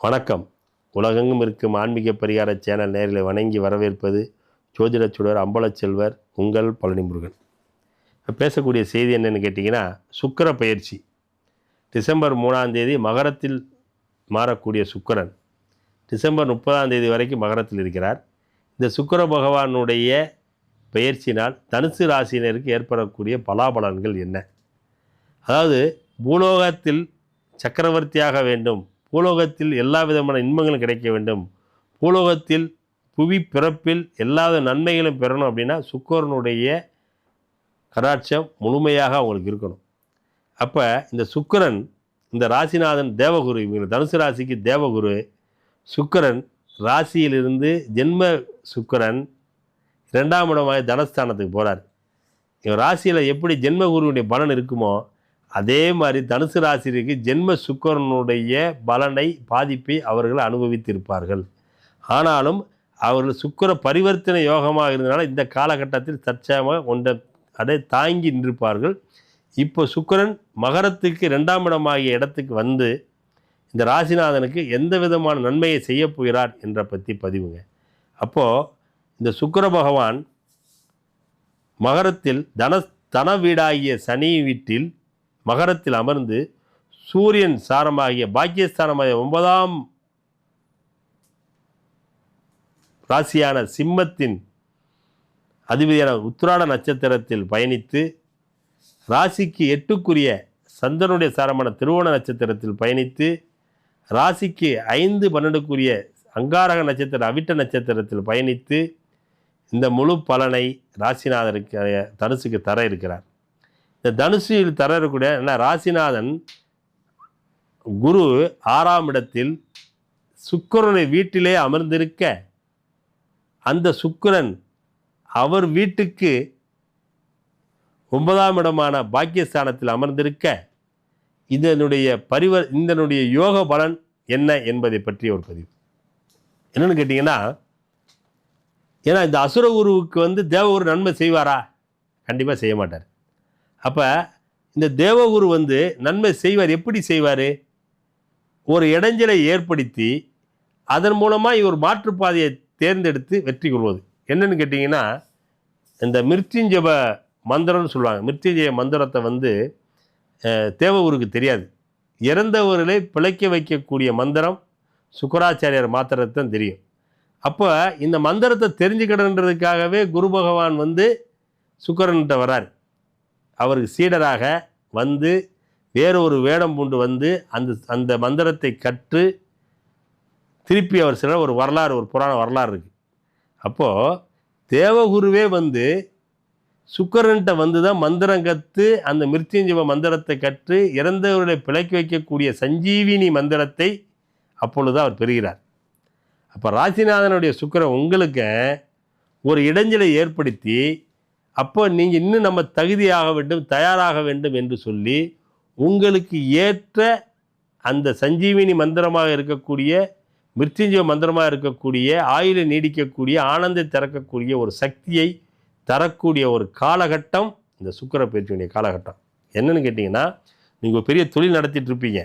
வணக்கம். உலகெங்கும் இருக்கும் ஆன்மீக பரிகார சேனல் நேர்களை வணங்கி வரவேற்பது ஜோதிடச் சுடர் அம்பலச்செல்வர் உங்கள் பழனி முருகன் பேசக்கூடிய செய்தி என்னென்னு கேட்டிங்கன்னா சுக்கிர பயிற்சி. டிசம்பர் மூணாம் தேதி மகரத்தில் மாறக்கூடிய சுக்கரன். டிசம்பர் முப்பதாம் தேதி வரைக்கும் மகரத்தில் இருக்கிறார். இந்த சுக்கர பகவானுடைய பெயர்ச்சினால் தனுசு ராசியினருக்கு ஏற்படக்கூடிய பலாபலன்கள் என்ன? அதாவது பூலோகத்தில் சக்கரவர்த்தியாக வேண்டும். பூலோகத்தில் எல்லா விதமான இன்பங்களும் கிடைக்க வேண்டும். பூலோகத்தில் புவி பிறப்பில் எல்லா நன்மைகளும் பெறணும் அப்படின்னா சுக்கரனுடைய கடாட்சம் முழுமையாக அவங்களுக்கு இருக்கணும். அப்போ இந்த சுக்கரன் இந்த ராசிநாதன் தேவகுரு இவங்க தனுசு ராசிக்கு தேவகுரு சுக்கிரன் ராசியிலிருந்து ஜென்ம சுக்கரன் இரண்டாம் இடமாக தனஸ்தானத்துக்கு போகிறார் இவன் ராசியில் எப்படி ஜென்மகுருவினுடைய பலன் இருக்குமோ அதே மாதிரி தனுசு ராசிக்கு ஜென்ம சுக்கரனுடைய பலனை பாதிப்பை அவர்கள் அனுபவித்திருப்பார்கள். ஆனாலும் அவர்கள் சுக்கிர பரிவர்த்தனை யோகமாக இருந்தனால இந்த காலகட்டத்தில் தற்சயமாக கொண்ட அதை தாங்கி நின்றிருப்பார்கள். இப்போ சுக்கிரன் மகரத்துக்கு ரெண்டாம் இடமாகிய இடத்துக்கு வந்து இந்த ராசிநாதனுக்கு எந்த விதமான நன்மையை செய்ய போகிறார் என்ற பற்றி பதிவுங்க. அப்போது இந்த சுக்கிர பகவான் மகரத்தில் தன தன வீடாகிய சனி வீட்டில் மகரத்தில் அமர்ந்து சூரியன் சாரமாகிய பாக்கியஸ்தானமாகிய ஒன்பதாம் ராசியான சிம்மத்தின் அதிபதியான உத்திராட நட்சத்திரத்தில் பயணித்து ராசிக்கு எட்டுக்குரிய சந்திரனுடைய சாரமான திருவோண நட்சத்திரத்தில் பயணித்து ராசிக்கு ஐந்து பன்னெண்டுக்குரிய அங்காரக நட்சத்திர அவிட்ட நட்சத்திரத்தில் பயணித்து இந்த முழு பலனை ராசிநாதருக்கு தனுசுக்கு தர இருக்கிறார். இந்த தனுசில் தர இருக்கக்கூடிய என்ன ராசிநாதன் குரு ஆறாம் இடத்தில் சுக்கிரனுடைய வீட்டிலே அமர்ந்திருக்க அந்த சுக்கிரன் அவர் வீட்டுக்கு ஒன்பதாம் இடமான பாக்கியஸ்தானத்தில் அமர்ந்திருக்க இதனுடைய பரிவர் இதனுடைய யோக பலன் என்ன என்பதை பற்றிய ஒரு பதிவு. என்னென்னு கேட்டிங்கன்னா ஏன்னா இந்த அசுர குருவுக்கு வந்து தேவகுரு நன்மை செய்வாரா? கண்டிப்பாக செய்ய மாட்டார். அப்போ இந்த தேவகுரு வந்து நன்மை செய்வார். எப்படி செய்வார்? ஒரு இடைஞ்சலை ஏற்படுத்தி அதன் மூலமாக இவர் மாற்றுப்பாதையை தேர்ந்தெடுத்து வெற்றி கொள்வது. என்னன்னு கேட்டிங்கன்னா இந்த மிருத்யுஞ்சப மந்திரம்னு சொல்லுவாங்க. மிருத்யுஞ்சய மந்திரத்தை வந்து தேவகுருக்கு தெரியாது. இறந்தவர்களை பிழைக்க வைக்கக்கூடிய மந்திரம் சுக்கராச்சாரியார் மாத்திரத்தான் தெரியும். அப்போ இந்த மந்திரத்தை தெரிஞ்சுக்கிடன்றதுக்காகவே குரு பகவான் வந்து சுக்கரன்கிட்ட வரார். அவருக்கு சீடராக வந்து வேறு ஒரு வேடம் பூண்டு வந்து அந்த அந்த மந்திரத்தை கற்று திருப்பி அவர் சில ஒரு வரலாறு ஒரு புராண வரலாறு இருக்குது அப்போது தேவகுருவே வந்து சுக்கரன்ட்ட வந்து தான் மந்திரம் கற்று அந்த மிருத்யுஞ்சவ மந்திரத்தை கற்று இறந்தவர்களை பிழைக்க வைக்கக்கூடிய சஞ்சீவினி மந்திரத்தை அப்பொழுது அவர் பெறுகிறார். அப்போ ராசிநாதனுடைய சுக்கரன் உங்களுக்கு ஒரு இடைஞ்சலை ஏற்படுத்தி அப்போ நீங்கள் இன்னும் நம்ம தகுதியாக வேண்டும் தயாராக வேண்டும் என்று சொல்லி உங்களுக்கு ஏற்ற அந்த சஞ்சீவினி மந்திரமாக இருக்கக்கூடிய மிருத்யுஞ்சய மந்திரமாக இருக்கக்கூடிய ஆயுளை நீடிக்கக்கூடிய ஆனந்தை திறக்கக்கூடிய ஒரு சக்தியை தரக்கூடிய ஒரு காலகட்டம் இந்த சுக்கர பயிற்சியுடைய காலகட்டம். என்னென்னு கேட்டிங்கன்னா நீங்கள் ஒரு பெரிய தொழில் நடத்திட்டு இருப்பீங்க.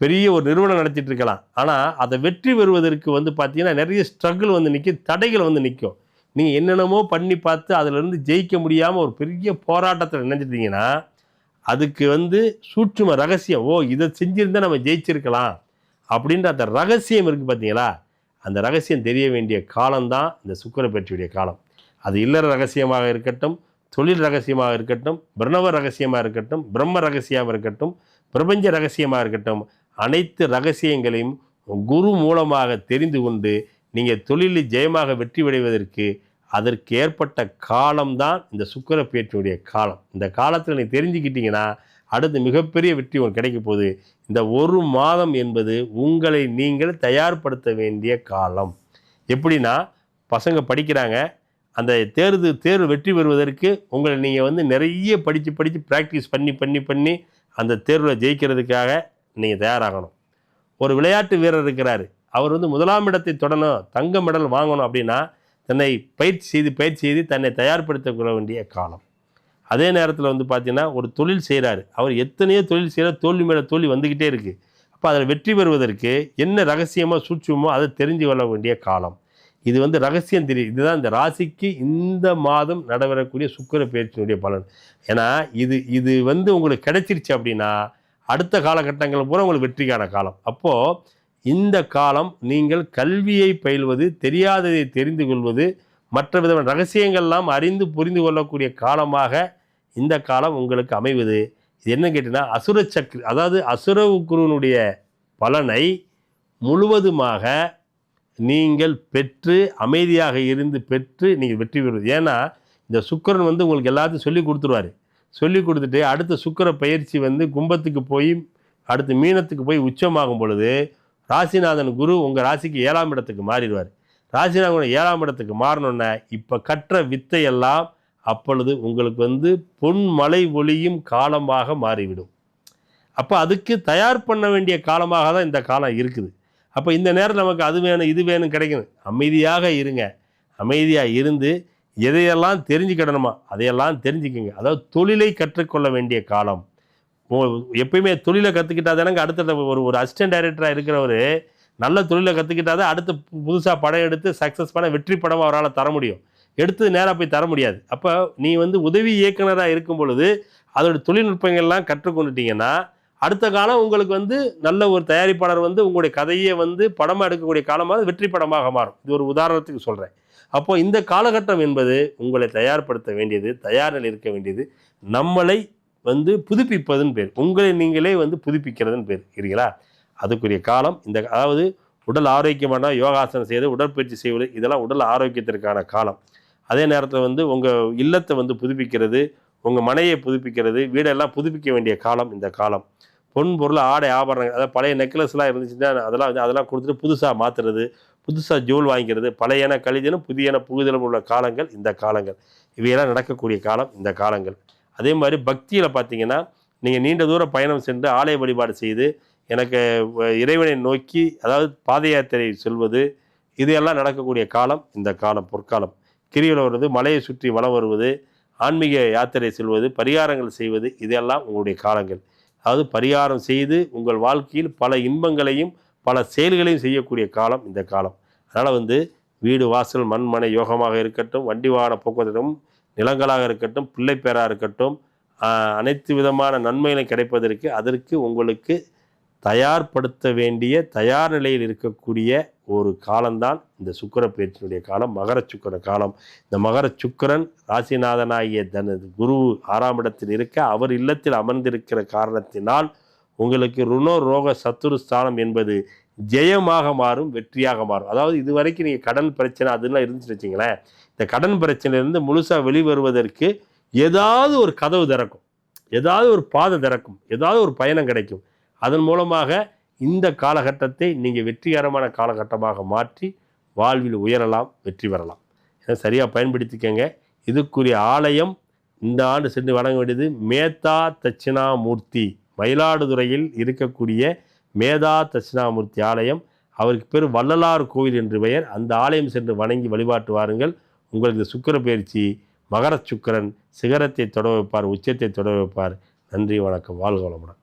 பெரிய ஒரு நிறுவனம் நடத்திட்டு இருக்கலாம். ஆனால் அதை வெற்றி பெறுவதற்கு வந்து பார்த்தீங்கன்னா நிறைய ஸ்ட்ரகிள் வந்து நிற்கும் தடைகள் வந்து நிற்கும் நீங்கள் என்னென்னமோ பண்ணி பார்த்து அதிலிருந்து ஜெயிக்க முடியாமல் ஒரு பெரிய போராட்டத்தில் நினைச்சிட்டிங்கன்னா அதுக்கு வந்து சூட்சும ரகசியம் ஓ இதை செஞ்சுருந்தா நம்ம ஜெயிச்சிருக்கலாம். அப்படின்ற அந்த ரகசியம் இருக்குது பார்த்தீங்களா அந்த ரகசியம் தெரிய வேண்டிய காலம்தான் இந்த சுக்கிர பயிற்சியுடைய காலம். அது இல்லற ரகசியமாக இருக்கட்டும் தொழில் ரகசியமாக இருக்கட்டும் பிரணவ ரகசியமாக இருக்கட்டும் பிரம்ம ரகசியமாக இருக்கட்டும் பிரபஞ்ச ரகசியமாக இருக்கட்டும் அனைத்து ரகசியங்களையும் குரு மூலமாக தெரிந்து கொண்டு நீங்கள் தொழிலில் ஜெயமாக வெற்றி அடைவதற்கு அதற்கு ஏற்பட்ட காலம்தான் இந்த சுக்கர பயிற்சியுடைய காலம். இந்த காலத்தில் நீ தெரிஞ்சுக்கிட்டீங்கன்னா அடுத்து மிகப்பெரிய வெற்றி உங்களுக்கு கிடைக்க போகுது. இந்த ஒரு மாதம் என்பது உங்களை நீங்கள் தயார்படுத்த வேண்டிய காலம். எப்படின்னா பசங்க படிக்கிறாங்க. அந்த தேர்வு தேர்வு வெற்றி பெறுவதற்கு உங்களை நீங்கள் வந்து நிறைய படித்து படித்து ப்ராக்டிஸ் பண்ணி பண்ணி பண்ணி அந்த தேர்வில் ஜெயிக்கிறதுக்காக நீங்கள் தயாராகணும். ஒரு விளையாட்டு வீரர் இருக்கிறார். அவர் வந்து முதலாம் இடத்தை தொடணும் தங்க மெடல் வாங்கணும் அப்படின்னா தன்னை பயிற்சி செய்து பயிற்சி செய்து தன்னை தயார்படுத்திக்கொள்ள வேண்டிய காலம். அதே நேரத்தில் வந்து பார்த்தீங்கன்னா ஒரு தொழில் செய்கிறாரு அவர் எத்தனையோ தொழில் செய்கிற தோல்வி மேலே தோல்வி வந்துக்கிட்டே இருக்குது அப்போ அதில் வெற்றி பெறுவதற்கு என்ன ரகசியமோ சூட்சுமோ அதை தெரிஞ்சு கொள்ள வேண்டிய காலம். இது வந்து ரகசியம் தெரியும். இதுதான் இந்த ராசிக்கு இந்த மாதம் நடைபெறக்கூடிய சுக்கிர பயிற்சியினுடைய பலன். ஏன்னா இது இது வந்து உங்களுக்கு கிடைச்சிருச்சு அப்படின்னா அடுத்த காலகட்டங்கள் பூரா உங்களுக்கு வெற்றிக்கான காலம். அப்போது இந்த காலம் நீங்கள் கல்வியை பயில்வது தெரியாததை தெரிந்து கொள்வது மற்ற விதமான ரகசியங்கள்லாம் அறிந்து புரிந்து கொள்ளக்கூடிய காலமாக இந்த காலம் உங்களுக்கு அமைவது. இது என்ன கேட்டிங்கன்னா அசுர சக்ரி அதாவது அசுர குருவனுடைய பலனை முழுவதுமாக நீங்கள் பெற்று அமைதியாக இருந்து பெற்று நீங்கள் வெற்றி பெறுவது. ஏன்னா இந்த சுக்கிரன் வந்து உங்களுக்கு எல்லாத்தையும் சொல்லி கொடுத்துருவாரு. சொல்லி கொடுத்துட்டு அடுத்த சுக்கிர பயிற்சி வந்து கும்பத்துக்கு போய் அடுத்து மீனத்துக்கு போய் உச்சமாகும் பொழுது ராசிநாதன் குரு உங்கள் ராசிக்கு ஏழாம் இடத்துக்கு மாறிடுவார். ராசிநாதன் ஏழாம் இடத்துக்கு மாறணுன்னா இப்போ கற்ற வித்தையெல்லாம் அப்பொழுது உங்களுக்கு வந்து பொன்மலை ஒளியும் காலமாக மாறிவிடும். அப்போ அதுக்கு தயார் பண்ண வேண்டிய காலமாக தான் இந்த காலம் இருக்குது. அப்போ இந்த நேரம் நமக்கு அது வேணும் இது வேணும் கிடைக்கணும். அமைதியாக இருங்க. அமைதியாக இருந்து எதையெல்லாம் தெரிஞ்சுக்கிடணுமா அதையெல்லாம் தெரிஞ்சுக்கங்க. அதாவது தொழிலை கற்றுக்கொள்ள வேண்டிய காலம். எப்பயுமே தொழிலை கற்றுக்கிட்டா தானங்க அடுத்த ஒரு ஒரு அசிஸ்டன்ட் டைரக்டராக இருக்கிறவர் நல்ல தொழிலை கற்றுக்கிட்டா தான் அடுத்து புதுசாக படம் எடுத்து சக்ஸஸ் பண்ண வெற்றி படமாக அவரால் தர முடியும். எடுத்து நேராக போய் தர முடியாது. அப்போ நீ வந்து உதவி இயக்குனராக இருக்கும் பொழுது அதோட தொழில்நுட்பங்கள்லாம் கற்றுக்கொண்டுட்டீங்கன்னா அடுத்த காலம் உங்களுக்கு வந்து நல்ல ஒரு தயாரிப்பாளர் வந்து உங்களுடைய கதையை வந்து படமாக எடுக்கக்கூடிய காலமாக வெற்றி படமாக மாறும். இது ஒரு உதாரணத்துக்கு சொல்கிறேன் அப்போது இந்த காலகட்டம் என்பது உங்களை தயார்படுத்த வேண்டியது தயார் நிலை இருக்க வேண்டியது. நம்மளை வந்து புதுப்பிப்பதுன்னு பேர். உங்களை நீங்களே வந்து புதுப்பிக்கிறதுன்னு பேர். இருக்கீங்களா அதுக்குரிய காலம் இந்த அதாவது உடல் ஆரோக்கியமான யோகாசனம் செய்து உடற்பயிற்சி செய்வது இதெல்லாம் உடல் ஆரோக்கியத்திற்கான காலம். அதே நேரத்தில் வந்து உங்கள் இல்லத்தை வந்து புதுப்பிக்கிறது உங்கள் மனையை புதுப்பிக்கிறது வீடெல்லாம் புதுப்பிக்க வேண்டிய காலம் இந்த காலம். பொன் பொருள் ஆடை ஆபரணங்கள் அதாவது பழைய நெக்லஸ்லாம் இருந்துச்சுன்னா அதெல்லாம் வந்து அதெல்லாம் கொடுத்துட்டு புதுசாக மாற்றுறது புதுசாக ஜூல் வாங்கிக்கிறது பழையன கழிதலும் புதியன புகுதலும் உள்ள காலங்கள் இந்த காலங்கள். இவையெல்லாம் நடக்கக்கூடிய காலம் இந்த காலங்கள். அதே மாதிரி பக்தியில் பார்த்தீங்கன்னா நீங்கள் நீண்ட தூரம் பயணம் சென்று ஆலய வழிபாடு செய்து எனக்கு இறைவனை நோக்கி அதாவது பாத யாத்திரை செல்வது இதையெல்லாம் நடக்கக்கூடிய காலம் இந்த காலம் பொற்காலம். கிரியில் வருவது மலையை சுற்றி வலம் வருவது ஆன்மீக யாத்திரை செல்வது பரிகாரங்கள் செய்வது இதெல்லாம் உங்களுடைய காலங்கள். அதாவது பரிகாரம் செய்து உங்கள் வாழ்க்கையில் பல இன்பங்களையும் பல செயல்களையும் செய்யக்கூடிய காலம் இந்த காலம். அதனால் வந்து வீடு வாசல் மண் மனை யோகமாக இருக்கட்டும் வண்டி வாகன போக்குவரத்தும் நிலங்களாக இருக்கட்டும் பிள்ளை பேராக இருக்கட்டும் அனைத்து விதமான நன்மைகளும் கிடைப்பதற்கு அதற்கு உங்களுக்கு தயார்படுத்த வேண்டிய தயார் நிலையில் இருக்கக்கூடிய ஒரு காலம்தான் இந்த சுக்கிர பயிற்சியினுடைய காலம் மகர சுக்கிர காலம். இந்த மகர சுக்கிரன் ராசிநாதனாகிய தனது குரு ஆறாம் இடத்தில் இருக்க அவர் இல்லத்தில் அமர்ந்திருக்கிற காரணத்தினால் உங்களுக்கு ருணோ ரோக சத்துரு ஸ்தானம் என்பது ஜெயமாக மாறும் வெற்றியாக மாறும். அதாவது இது வரைக்கும் நீங்கள் கடன் பிரச்சனை அதெல்லாம் இருந்துச்சு வச்சிங்களேன் இந்த கடன் பிரச்சனையிலேருந்து முழுசாக வெளிவருவதற்கு ஏதாவது ஒரு கதவு திறக்கும். ஏதாவது ஒரு பாதை திறக்கும். ஏதாவது ஒரு பயணம் கிடைக்கும். அதன் மூலமாக இந்த காலகட்டத்தை நீங்கள் வெற்றிகரமான காலகட்டமாக மாற்றி வாழ்வில் உயரலாம் வெற்றி பெறலாம். இதை சரியாக பயன்படுத்திக்கங்க. இதுக்குரிய ஆலயம் இந்த ஆண்டு சென்று வணங்க வேண்டியது மேதா தட்சிணாமூர்த்தி. மயிலாடுதுறையில் இருக்கக்கூடிய மேதா தட்சிணாமூர்த்தி ஆலயம். அவருக்கு பேர் வள்ளலார் கோவில் என்று பெயர். அந்த ஆலயம் சென்று வணங்கி வழிபாட்டு வாருங்கள். உங்களது இந்த சுக்கிர பயிற்சி மகர சுக்கிரன் சிகரத்தை தொட வைப்பார் உச்சத்தை தொட வைப்பார். நன்றி வணக்கம். வாழ்க வளமுடன்.